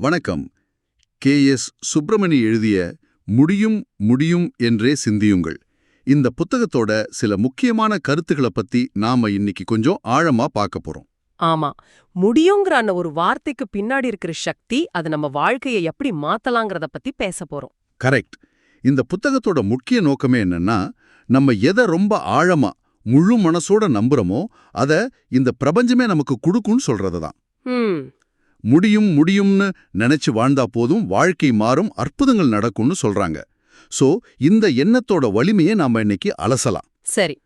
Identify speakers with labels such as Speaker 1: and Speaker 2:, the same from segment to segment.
Speaker 1: வணக்கம். K. S. Subramani எழுதிய முடியும் முடியும் என்றே சிந்தியுங்கள். இந்த புத்தகத்தோட சில முக்கியமான கருத்துக்களை பத்தி நாம இன்னைக்கு கொஞ்சம் ஆழமா பார்க்க போறோம்.
Speaker 2: ஆமா. முடியுங்கிற அந்த ஒரு வார்த்தைக்கு பின்னாடி இருக்கிற சக்தி அது நம்ம வாழ்க்கையை எப்படி மாத்தலாங்கிறத பத்தி பேச போறோம்.
Speaker 1: கரெக்ட். இந்த புத்தகத்தோட முக்கிய நோக்கமே என்னன்னா நம்ம எதை ரொம்ப ஆழமா முழு மனசோட நம்புறோமோ அத இந்த பிரபஞ்சமே நமக்கு கொடுக்கும்னு சொல்றது தான்
Speaker 2: ம்.
Speaker 1: முடியும் முடியும்னு நினைச்சு வாழ்ந்தா போதும் வாழ்க்கை மாறும் அற்புதங்கள் நடக்கும்னு சொல்றாங்க. சோ இந்த எண்ணத்தோட வலிமையை நாம இன்னைக்கு அலசலாம்.
Speaker 2: சரி.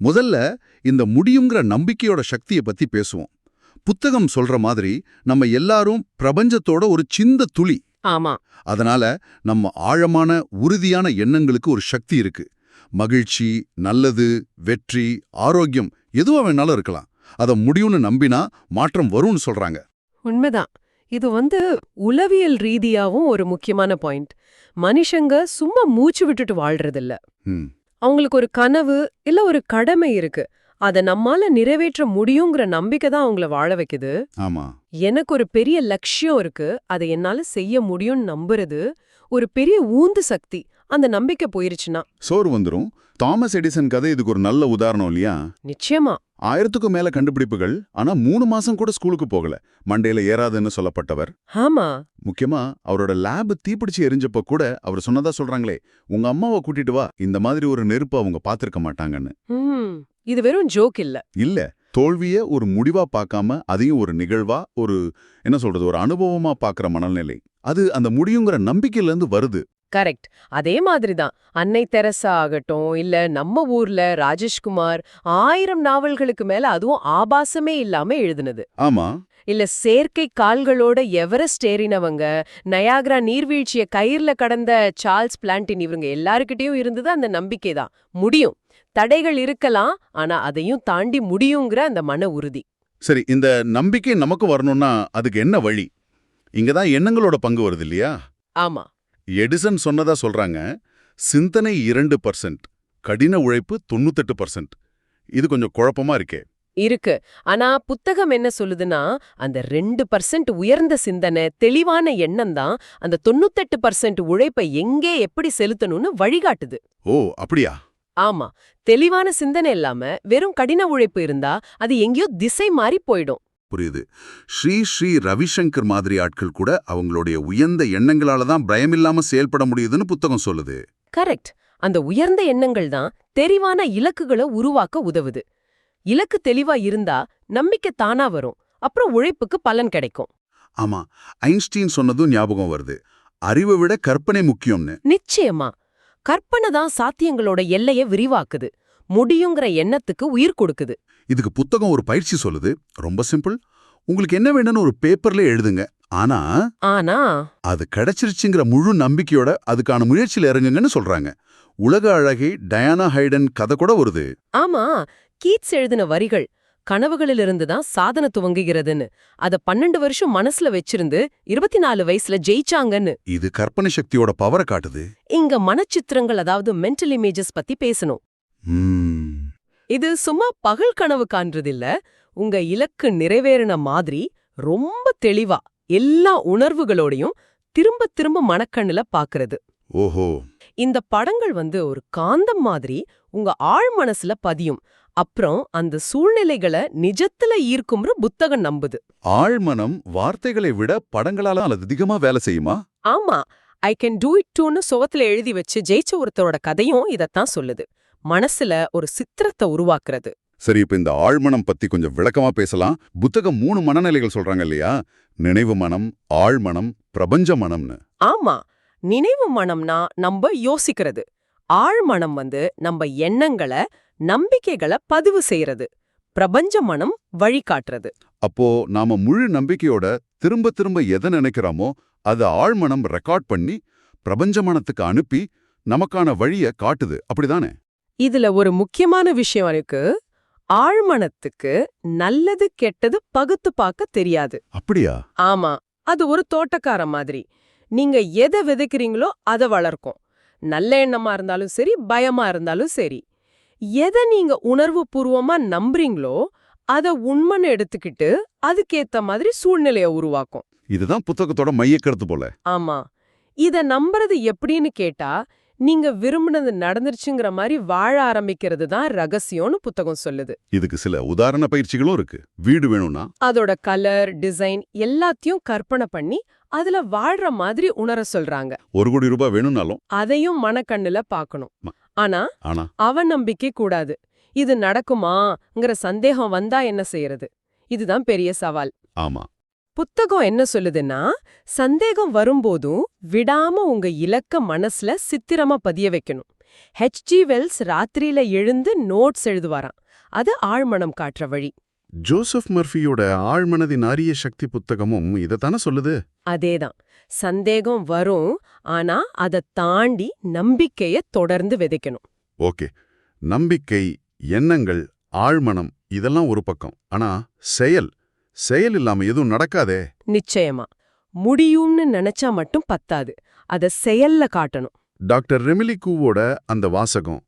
Speaker 1: முதல்ல இந்த முடியுங்கிற நம்பிக்கையோட சக்தியை பத்தி பேசுவோம். புத்தகம் சொல்ற மாதிரி நம்ம எல்லாரும் பிரபஞ்சத்தோட ஒரு சின்ன துளி.
Speaker 2: ஆமா.
Speaker 1: அதனால நம்ம ஆழமான உறுதியான எண்ணங்களுக்கு ஒரு சக்தி இருக்கு. மகிழ்ச்சி நல்லது வெற்றி ஆரோக்கியம் எதுவா வேணாலும் இருக்கலாம். அத முடியும்னு நம்பினா மாற்றம் வரும்னு சொல்றாங்க.
Speaker 2: உண்மைதான். இது வந்து உளவியல் ரீதியாவும் ஒரு முக்கியமான பாயிண்ட். மனுஷங்க சும்மா மூச்சு விட்டுட்டு வாழ்றதில்ல. அவங்களுக்கு ஒரு கனவு இல்ல ஒரு கடமை இருக்கு. அத நம்மால நிறைவேற்ற முடியுங்கிற நம்பிக்கை தான் அவங்கள வாழ வைக்குது.
Speaker 1: ஆமா.
Speaker 2: எனக்கு ஒரு பெரிய லட்சியம் இருக்கு. அதை என்னால செய்ய முடியும்னு நம்புறது ஒரு பெரிய ஊந்து சக்தி. அந்த நம்பிக்கை போயிருச்சுன்னா.
Speaker 1: சோறு வந்துரும். தாமஸ் எடிசன் கதை இதுக்கு ஒரு நல்ல உதாரணம் இல்லையா?
Speaker 2: நிச்சயமா.
Speaker 1: ஆயிரத்துக்கும் மேல கண்டுபிடிப்புகள் ஆனா மூணு மாசம் கூட ஸ்கூலுக்கு போகல. மண்டையில ஏறாதுன்னு சொல்லப்பட்டவர்.
Speaker 2: ஆமா.
Speaker 1: முக்கியமா அவரோட லேப் தீப்பிடிச்சு எரிஞ்சப்ப கூட அவர் சொன்னதா சொல்றாங்களே உங்க அம்மாவை கூட்டிட்டு வா இந்த மாதிரி ஒரு நெருப்பு அவங்க பாத்திருக்க மாட்டாங்கன்னு.
Speaker 2: இது வெறும் ஜோக் இல்ல.
Speaker 1: இல்ல. தோல்விய ஒரு முடிவா பார்க்காம அதையும் ஒரு நிகழ்வா ஒரு என்ன சொல்றது ஒரு அனுபவமா பார்க்கற மனநிலை. அது அந்த முடியுங்கிற நம்பிக்கையில இருந்து வருது.
Speaker 2: கரெக்ட். அதே மாதிரி தான் அன்னை தெரசா ஆகட்டும் இல்ல நம்ம ஊர்ல ராஜேஷ்குமார் ஆயிரம் நாவல்களுக்கு மேல அதுவும் ஆபாசமே இல்லாம எழுதுனது.
Speaker 1: ஆமா.
Speaker 2: இல்ல செயற்கை கால்களோட எவரெஸ்ட் ஏறினவங்க நயாகரா நீர்வீழ்ச்சிய கயிர்ல கடந்த சார்ல்ஸ் பிளான்டின் இவங்க எல்லாருக்கிட்டயும் இருந்தது அந்த நம்பிக்கை தான் முடியும். தடைகள் இருக்கலாம் ஆனா அதையும் தாண்டி முடியுங்கிற அந்த மன உறுதி.
Speaker 1: சரி இந்த நம்பிக்கை நமக்கு வரணும்னா அதுக்கு என்ன வழி? இங்கதான் எண்ணங்களோட பங்கு வருது இல்லையா?
Speaker 2: ஆமா.
Speaker 1: எடிசன் சொன்னதா சொல்றாங்க சிந்தனை இரண்டு பர்சன்ட் கடின உழைப்பு தொண்ணூத்தெட்டு பர்சன்ட். இது கொஞ்சம் குழப்பமா இருக்கே.
Speaker 2: இருக்கு. ஆனா புத்தகம் என்ன சொல்லுதுன்னா அந்த ரெண்டு பர்சன்ட் உயர்ந்த சிந்தனை தெளிவான எண்ணம் தான் அந்த தொண்ணூத்தெட்டு பர்சன்ட் உழைப்பை எங்கே எப்படி செலுத்தணும்னு வழிகாட்டுது.
Speaker 1: ஓ அப்படியா?
Speaker 2: ஆமா. தெளிவான சிந்தனை இல்லாம வெறும் கடின உழைப்பு இருந்தா அது எங்கேயோ திசை மாறி போயிடும்.
Speaker 1: புரியுது. ஸ்ரீ ஸ்ரீ ரவிசங்கர் மாதிரி ஆட்கள் கூட அவங்களுடைய உயர்ந்த எண்ணங்களால தான் பயமில்லாம செயல்பட முடியுதுன்னு புத்தகம் சொல்லுது.
Speaker 2: கரெக்ட். அந்த உயர்ந்த எண்ணங்கள் தான் தெரிவான இலக்குகளை உருவாக்க உதவுது. இலக்கு தெளிவா இருந்தா நம்பிக்கை தானா வரும். அப்புறம் உழைப்புக்கு பலன் கிடைக்கும்.
Speaker 1: ஆமா. ஐன்ஸ்டீன் சொன்னதும் ஞாபகம் வருது. அறிவை விட கற்பனை முக்கியம்னு.
Speaker 2: நிச்சயமா. கற்பனை தான் சாத்தியங்களோட எல்லைய விரிவாக்குது. முடியுங்கிற எண்ணத்துக்கு உயிர் கொடுக்குது.
Speaker 1: இதுக்கு புத்தகம் ஒரு பயிற்சி சொல்லுது. ரொம்ப சிம்பிள். உங்களுக்கு என்ன வேணும்னு ஒரு பேப்பர்ல எழுதுங்க. ஆனா
Speaker 2: ஆனா?
Speaker 1: அது கிடைச்சிருச்சுங்கிற முழு நம்பிக்கையோட அதுக்கான முயற்சியில இறங்குங்கன்னு சொல்றாங்க. உலக அழகி டயானா ஹைடன் கதை கூட வருது.
Speaker 2: ஆமா. கீட்ஸ் எழுதின வரிகள் கனவுகளிலிருந்து தான் சாதனை துவங்குகிறதுன்னு. அத பன்னெண்டு வருஷம் மனசுல வச்சிருந்து இருபத்தி நாலு வயசுல ஜெயிச்சாங்கன்னு.
Speaker 1: இது கற்பனை சக்தியோட பவரை காட்டுது.
Speaker 2: இங்க மனச்சித்திரங்கள் அதாவது மென்டல் இமேஜஸ் பத்தி பேசணும். இது சும்மா பகல் கனவு காண்றதில்ல. உங்க இலக்கு நிறைவேறின மாதிரி ரொம்ப தெளிவா எல்லா உணர்வுகளோடையும் திரும்ப திரும்ப மனக்கண்ணுல பாக்குறது.
Speaker 1: ஓஹோ.
Speaker 2: இந்த படங்கள் வந்து ஒரு காந்தம் மாதிரி உங்க ஆழ் மனசுல பதியும். அப்புறம் அந்த சூழ்நிலைகளை நிஜத்துல ஈர்க்கும்ற புத்தகம் நம்புது.
Speaker 1: ஆழ்மனம் வார்த்தைகளை விட படங்களால அது அதிகமா வேலை செய்யுமா?
Speaker 2: ஆமா. ஐ கேன் டூ இட் டூன்னு சுவத்துல எழுதி வச்சு ஜெயிச்ச ஒருத்தரோட கதையும் இதத்தான் சொல்லுது. மனசுல ஒரு சித்திரத்தை உருவாக்குறது.
Speaker 1: சரி இப்ப இந்த ஆழ்மனம் பத்தி கொஞ்சம் விளக்கமா பேசலாம். புத்தகம் மூணு மனநிலைகள் சொல்றாங்க இல்லையா? நினைவு மனம் ஆழ்மனம் பிரபஞ்ச மனம்னு.
Speaker 2: ஆமா. நினைவு மனம்னா நம்ம யோசிக்கிறது. ஆழ்மனம் வந்து நம்ம எண்ணங்களை நம்பிக்கைகளை பதிவு செய்யறது பிரபஞ்ச மனம் வழிகாட்டுறது.
Speaker 1: அப்போ நாம முழு நம்பிக்கையோட திரும்ப திரும்ப எதை நினைக்கிறோமோ அதை ஆழ்மனம் ரெக்கார்ட் பண்ணி பிரபஞ்ச மனத்துக்கு அனுப்பி நமக்கான வழிய காட்டுது. அப்படிதானே?
Speaker 2: இதுல ஒரு முக்கியமான விஷயம் இருக்கு. ஆழ்மனத்துக்கு நல்லது கெட்டது பகுத்து பார்க்க தெரியாது.
Speaker 1: அப்படியா?
Speaker 2: ஆமா. அது ஒரு தோட்டக்கார மாதிரி. நீங்க எதை விதைக்கிறீங்களோ அதை வளர்க்கும். நல்ல எண்ணமா இருந்தாலும் சரி பயமா இருந்தாலும் சரி. எதை நீங்க உணர்வு பூர்வமா நம்புறீங்களோ அத உண்மைன்னு எடுத்துக்கிட்டு அதுக்கேத்த மாதிரி சூழ்நிலைய உருவாக்கும்.
Speaker 1: இதுதான் புத்தகத்தோட மையக்கருத்து போல.
Speaker 2: ஆமா. இத நம்புறது எப்படின்னு கேட்டா நீங்க விரும்பினது நடந்துருச்சுங்கிற மாதிரி வாழ ஆரம்பிக்கிறது தான் ரகசியம்னு புத்தகம் சொல்லுது.
Speaker 1: இதுக்கு சில உதாரண பயிற்சிகளும் இருக்கு. வீடு வேணும்னா?
Speaker 2: அதோட கலர் டிசைன் எல்லாத்தையும் கற்பனை பண்ணி அதுல வாழ்ற மாதிரி உணர சொல்றாங்க.
Speaker 1: ஒரு கோடி ரூபாய் வேணும்னாலும்?
Speaker 2: அதையும் மனக்கண்ணுல பார்க்கணும்
Speaker 1: ம-
Speaker 2: ஆனா
Speaker 1: ஆனா?
Speaker 2: அவநம்பிக்கை கூடாது. இது நடக்குமாங்கிற சந்தேகம் வந்தா என்ன செய்யறது? இதுதான் பெரிய சவால்.
Speaker 1: ஆமா.
Speaker 2: புத்தகம் என்ன சொல்லுதுன்னா சந்தேகம் வரும்போதும் விடாம உங்க இலக்க மனசுல சித்திரமா பதிய வைக்கணும். ஹெச்ஜி வெல்ஸ் ராத்திரியில எழுந்து நோட்ஸ் எழுதுவாராம். அது ஆழ்மனம் காட்டுற வழி.
Speaker 1: ஜோசப் மர்ஃபியோட ஆழ்மனதின் அரிய சக்தி புத்தகமும் இதைத்தானே சொல்லுது?
Speaker 2: அதேதான். சந்தேகம் வரும் ஆனா அதை தாண்டி நம்பிக்கைய தொடர்ந்து விதைக்கணும்.
Speaker 1: ஓகே. நம்பிக்கை எண்ணங்கள் ஆழ்மனம் இதெல்லாம் ஒரு பக்கம். ஆனா செயல் செயல் இல்லாம எதுவும் நடக்காதே?
Speaker 2: நிச்சயமா. முடியும்னு நினைச்சா மட்டும் பத்தாது. அத செயல்ல காட்டணும்.
Speaker 1: டாக்டர் ரெமிலி கூவோட அந்த வாசகம்.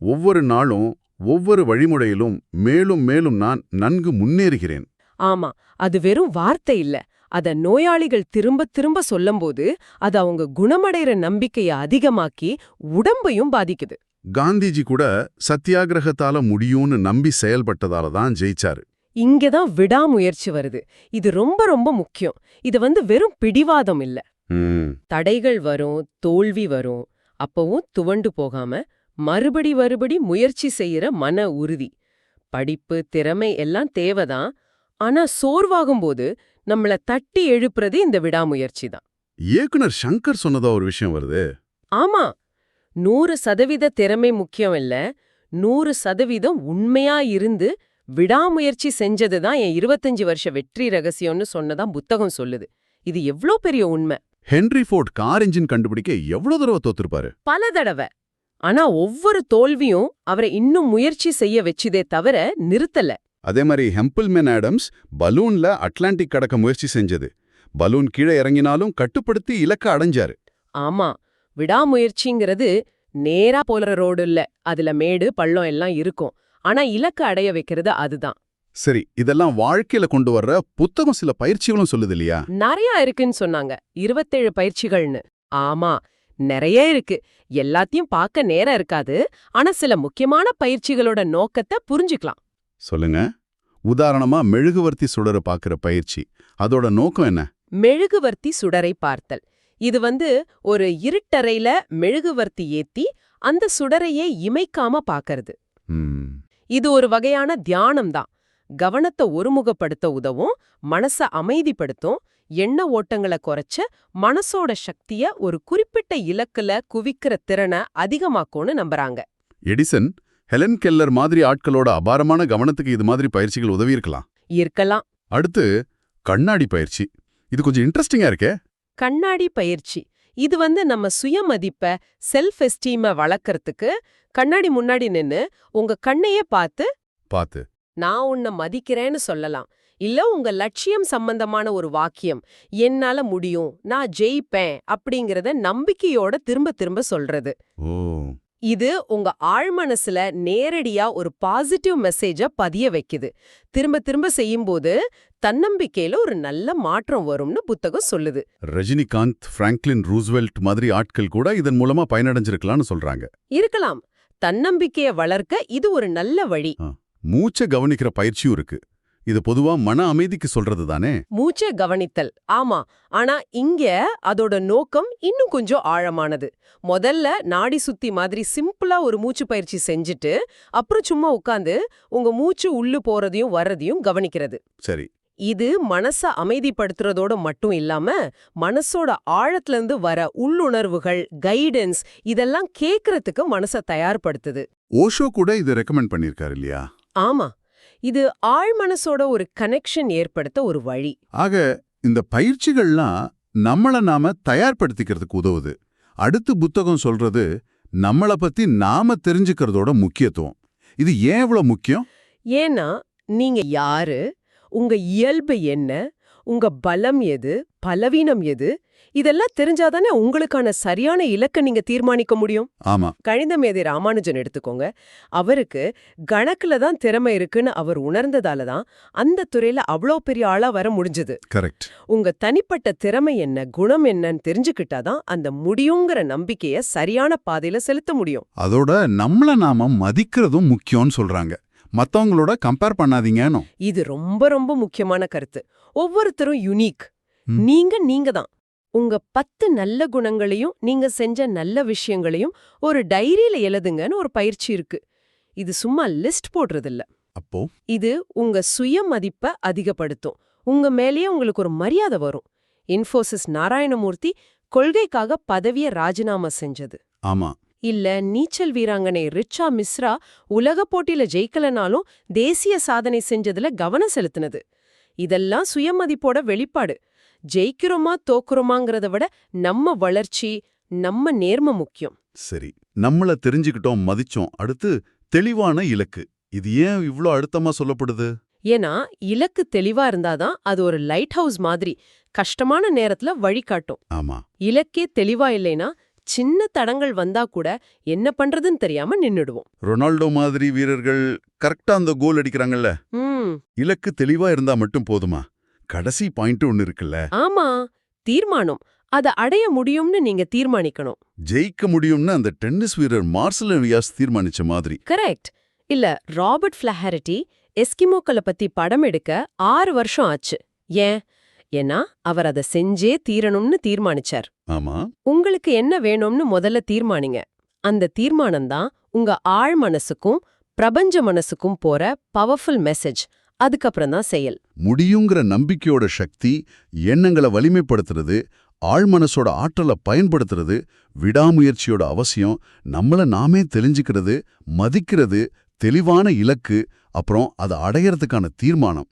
Speaker 1: ஒவ்வொரு நாளும் ஒவ்வொரு வழிமுறையிலும் மேலும் மேலும் நான் நன்கு முன்னேறுகிறேன்.
Speaker 2: ஆமா அது வெறும் வார்த்தை இல்ல. அத நோயாளிகள் திரும்ப திரும்ப சொல்லும்போது அது அவங்க குணமடைற நம்பிக்கைய அதிகமாக்கி உடம்பையும் பாதிக்குது.
Speaker 1: காந்திஜி கூட சத்தியாகிரகத்தால முடியும்னு நம்பி செயல்பட்டதால தான் ஜெயிச்சாரு.
Speaker 2: இங்கதான் விடாமுயற்சி வருது. இது ரொம்ப ரொம்ப முக்கியம். இது வந்து வெறும் பிடிவாதம் இல்ல. தடைகள் வரும் தோல்வி வரும். அப்பவும் துவண்டு போகாம மறுபடி மறுபடி முயற்சி செய்யற மன உறுதி. படிப்பு திறமை எல்லாம் தேவைதான். ஆனா சோர்வாகும்போது நம்மள தட்டி எழுப்புறது இந்த விடாமுயற்சி தான்.
Speaker 1: இயக்குனர் சங்கர் சொன்னதா ஒரு விஷயம் வருது.
Speaker 2: ஆமா. நூறு சதவீத திறமை முக்கியம் இல்ல. நூறு சதவீதம் உண்மையா இருந்து விடாமுயற்சி செஞ்சது தான் என் இருபத்தஞ்சு வருஷ வெற்றி ரகசியம்னு சொன்னதான் புத்தகம் சொல்லுது. இது எவ்ளோ பெரிய உண்மை?
Speaker 1: ஹென்ரி ஃபோர்ட் கார் இன்ஜின் கண்டுபிடிக்க எவ்வளவு தடவை தோத்துருப்பாரு?
Speaker 2: பல தடவை. ஆனா ஒவ்வொரு தோல்வியும் அவரை இன்னும் முயற்சி செய்ய வச்சுதே தவிர நிறுத்தல.
Speaker 1: அதே மாதிரி ஹெம்பிள்மேன் ஆடம்ஸ் பலூன்ல அட்லாண்டிக் கடக்க முயற்சி செஞ்சது. பலூன் கீழே இறங்கினாலும் கட்டுப்படுத்தி இலக்க அடைஞ்சாரு.
Speaker 2: ஆமா விடாமுயற்சிங்கிறது நேரா போல ரோடு இல்ல. அதுல மேடு பள்ளம் எல்லாம் இருக்கும். ஆனா இலக்கு அடைய வைக்கிறது அதுதான்.
Speaker 1: சரி இதெல்லாம் வாழ்க்கையில கொண்டு வர்ற புத்தகம் சில பயிற்சிகளும் சொல்லுது இல்லையா?
Speaker 2: நிறைய இருக்குன்னு சொன்னாங்க. இருபத்தேழு பயிற்சிகள்னு. ஆமா நிறைய இருக்கு. எல்லாத்தையும் பார்க்க நேரம் இருக்காது. ஆனா சில முக்கியமான பயிற்சிகளோட நோக்கத்தை புரிஞ்சுக்கலாம்.
Speaker 1: சொல்லுங்க. உதாரணமா மெழுகுவர்த்தி சுடர பாக்குற பயிற்சி. அதோட நோக்கம் என்ன?
Speaker 2: மெழுகுவர்த்தி சுடரை பார்த்தல். இது வந்து ஒரு இருட்டறையில மெழுகுவர்த்தி ஏத்தி அந்த சுடரையே இமைக்காம பாக்கறது இது ஒரு வகையான தியானம் தான் கவனத்தை ஒருமுகப்படுத்த உதவும் மனச அமைதிப்படுத்தும் எண்ண ஓட்டங்களை குறைச்சு மனசோட சக்திய ஒரு குறிப்பிட்ட இலக்குல குவிக்கிற திறனை அதிகமாக்கும்னு நம்புறாங்க.
Speaker 1: எடிசன் ஹெலன் கெல்லர் மாதிரி ஆட்களோட அபாரமான கவனத்துக்கு இது மாதிரி பயிற்சிகள் உதவி இருக்கலாம்.
Speaker 2: இருக்கலாம்
Speaker 1: அடுத்து கண்ணாடி பயிற்சி. இது கொஞ்சம் இன்ட்ரெஸ்டிங்கா இருக்கே?
Speaker 2: கண்ணாடி பயிற்சி. இது வந்து நம்ம சுயமதிப்ப செல்ஃப் எஸ்டீம வளர்க்கறதுக்கு கண்ணாடி முன்னாடி நின்னு உங்க கண்ணையே பார்த்து
Speaker 1: பாத்து
Speaker 2: நான் உன்னை மதிக்கிறேன்னு சொல்லலாம். இல்ல உங்க லட்சியம் சம்பந்தமான ஒரு வாக்கியம். என்னால முடியும். நான் ஜெயிப்பேன். அப்படிங்கறத நம்பிக்கையோட திரும்ப திரும்ப சொல்றது. இது உங்க ஆழ்மனசுல நேரடியா ஒரு பாசிட்டிவ் மெசேஜ பதிய வைக்குது. திரும்ப திரும்ப செய்யும்போது தன்னம்பிக்கையில ஒரு நல்ல மாற்றம் வரும்னு புத்தகம் சொல்லுது.
Speaker 1: ரஜினிகாந்த் பிராங்க்லின் ரூஸ்வெல்ட் மாதிரி ஆட்கள் கூட இதன் மூலமா பயனடைஞ்சிருக்கலாம்னு சொல்றாங்க.
Speaker 2: இருக்கலாம். தன்னம்பிக்கைய வளர்க்க இது ஒரு நல்ல வழி.
Speaker 1: மூச்சை கவனிக்கிற பயிற்சியும் இருக்கு. இது பொதுவா மன அமைதிக்கு சொல்றது தானே?
Speaker 2: மூச்சை கவனித்தல். ஆமா. ஆனா இங்க அதோட நோக்கம் இன்னும் கொஞ்சம் ஆழமானது. முதல்ல நாடி சுத்தி மாதிரி சிம்பிளா ஒரு மூச்சு பயிற்சி செஞ்சுட்டு அப்புறம் சும்மா உட்காந்து உங்க மூச்சு உள்ளு போறதையும் வர்றதையும் கவனிக்கிறது.
Speaker 1: சரி.
Speaker 2: இது மனச அமைதிப்படுத்துறதோட மட்டும் இல்லாம மனசோட ஆழத்துல இருந்து வர உள்ளுணர்வுகள் கைடன்ஸ் இதெல்லாம் கேக்குறதுக்கு மனச தயார்படுத்துது.
Speaker 1: ஓஷோ கூட இதை ரெக்கமெண்ட் பண்ணிருக்காரு இல்லையா?
Speaker 2: ஆமா. இது ஆழ் மனசோட ஒரு கனெக்ஷன் ஏற்படுத்த ஒரு வழி.
Speaker 1: ஆக இந்த பயிற்சிகள்லாம் நம்மள நாம தயார்படுத்திக்கிறதுக்கு உதவுது. அடுத்து புத்தகம் சொல்றது நம்மள பத்தி நாம தெரிஞ்சுக்கிறதோட முக்கியத்துவம். இது ஏன் இவ்வளவு முக்கியம்?
Speaker 2: ஏன்னா நீங்க யாரு உங்க இயல்பு என்ன? உங்க பலம் எது? பலவீனம் எது? இதெல்லாம் தெரிஞ்சாதானே உங்களுக்கான சரியான இலக்கை நீங்க தீர்மானிக்க முடியும்.
Speaker 1: ஆமா.
Speaker 2: கணிதமேதை ராமானுஜன் எடுத்துக்கோங்க. அவருக்கு கணக்குல தான் திறமை இருக்குன்னு அவர் உணர்ந்ததால தான் அந்த துறையில அவ்வளோ பெரிய ஆளா வர முடிஞ்சது.
Speaker 1: கரெக்ட்
Speaker 2: உங்க தனிப்பட்ட திறமை என்ன? குணம் என்னன்னு தெரிஞ்சுக்கிட்டாதான் அந்த முடியுங்கிற நம்பிக்கைய சரியான பாதையில செலுத்த முடியும்.
Speaker 1: அதோட நம்மள நாம மதிக்கிறதும் முக்கியம்னு சொல்றாங்க. மத்தவங்களோட கம்பேர் பண்ணாதீங்கன்னு
Speaker 2: இது ரொம்ப ரொம்ப முக்கியமான கருத்து. ஒவ்வொருத்தரும் யுனிக். நீங்க நீங்க தான். உங்க பத்து நல்ல குணங்களையும் நீங்க செஞ்ச நல்ல விஷயங்களையும் ஒரு டைரியில எழுதுங்கன்னு ஒரு பயிற்சி இருக்கு. இது சும்மா லிஸ்ட் போடுறது இல்ல
Speaker 1: அப்போ?
Speaker 2: இது உங்க சுய மதிப்பை அதிகப்படுத்தும். உங்க மேலேயே உங்களுக்கு ஒரு மரியாதை வரும். இன்ஃபோசிஸ் நாராயணமூர்த்தி கொள்கைக்காக பதவியை ராஜினாமா செஞ்சது.
Speaker 1: ஆமா.
Speaker 2: இல்ல நீச்சல் வீராங்கனை ரிச்சா மிஸ்ரா உலக போட்டியில ஜெயிக்கலனாலும் தேசிய சாதனை செஞ்சதுல கவனம் செலுத்தினது. இதெல்லாம் சுயமதிப்போட வெளிப்பாடு. ஜெயிக்கிறோமா தோக்குறோமாங்கிறத விட நம்ம வளர்ச்சி நம்ம நேர்ம முக்கியம்.
Speaker 1: சரி நம்மள தெரிஞ்சுக்கிட்டோம் மதிச்சோம். அடுத்து தெளிவான இலக்கு. இது ஏன் இவ்ளோ அழுத்தமா சொல்லப்படுது?
Speaker 2: ஏன்னா இலக்கு தெளிவா இருந்தாதான் அது ஒரு லைட் ஹவுஸ் மாதிரி கஷ்டமான நேரத்துல வழிகாட்டும்.
Speaker 1: ஆமா.
Speaker 2: இலக்கே தெளிவா இல்லைனா சின்ன தடங்கள் வந்தா கூட என்ன பண்றதுன்னு தெரியாம நின்னுடுவோம்.
Speaker 1: ரொனால்டோ மாதிரி வீரர்கள் கரெக்டா அந்த கோல் அடிக்கிறாங்கல்ல? இலக்கு தெளிவா இருந்தா மட்டும் போதுமா? கடைசி பாயிண்ட் ஒன்னு இருக்குல்ல?
Speaker 2: ஆமா. தீர்மானம். அத அடைய முடியும்னு நீங்க தீர்மானிக்கணும்.
Speaker 1: ஜெயிக்க முடியும்னு அந்த டென்னிஸ் வீரர் மார்சல் வியாஸ் தீர்மானிச்ச மாதிரி.
Speaker 2: கரெக்ட். இல்ல ராபர்ட் ஃபிளஹாரிட்டி எஸ்கிமோக்களை பத்தி படம் எடுக்க ஆறு வருஷம் ஆச்சு. ஏன்? ஏன்னா அவர் அதை செஞ்சே தீரணும்னு தீர்மானிச்சார்.
Speaker 1: ஆமா.
Speaker 2: உங்களுக்கு என்ன வேணும்னு முதல்ல தீர்மானிங்க. அந்த தீர்மானம் தான் உங்க ஆழ் மனசுக்கும் பிரபஞ்ச மனசுக்கும் போற பவர்ஃபுல் மெசேஜ் அதுக்கப்புறம் தான் செயல்.
Speaker 1: முடியுங்கிற நம்பிக்கையோட சக்தி எண்ணங்களை வலிமைப்படுத்துறது ஆழ்மனசோட ஆற்றலை பயன்படுத்துறது விடாமுயற்சியோட அவசியம் நம்மள நாமே தெரிஞ்சுக்கிறது மதிக்கிறது தெளிவான இலக்கு அப்புறம் அதை அடையறதுக்கான தீர்மானம்.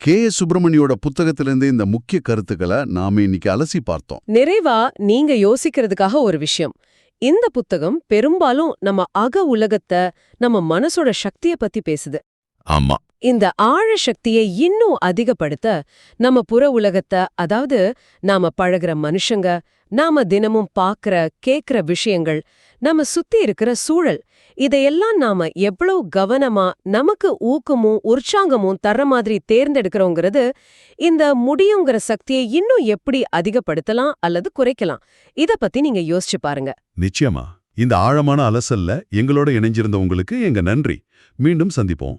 Speaker 1: கே. எஸ். சுப்பிரமணியோட புத்தகத்திலிருந்து இந்த முக்கிய கருத்துக்களை நாம இன்னைக்கு அலசி பார்த்தோம்.
Speaker 2: நிறைவா நீங்க யோசிக்கிறதுக்காக ஒரு விஷயம். இந்த புத்தகம் பெரும்பாலும் நம்ம அக உலகத்தை நம்ம மனசோட சக்திய பத்தி பேசுது.
Speaker 1: ஆமா.
Speaker 2: இந்த ஆழ சக்தியை இன்னும் அதிகப்படுத்த நம்ம புற உலகத்தை அதாவது நாம பழகுற மனுஷங்க நாம தினமும் பாக்குற கேக்குற விஷயங்கள் நம்ம சுத்தி இருக்கிற சூழல் இதையெல்லாம் நாம எவ்வளவு கவனமா நமக்கு ஊக்கமும் உற்சாகமும் தர்ற மாதிரி தேர்ந்தெடுக்கிறோங்கிறது இந்த முடியுங்கிற சக்தியை இன்னும் எப்படி அதிகப்படுத்தலாம் அல்லது குறைக்கலாம்? இத பத்தி நீங்க யோசிச்சு பாருங்க.
Speaker 1: நிச்சயமா. இந்த ஆழமான அலசல்ல எங்களோட இணைஞ்சிருந்த உங்களுக்கு எங்க நன்றி. மீண்டும் சந்திப்போம்.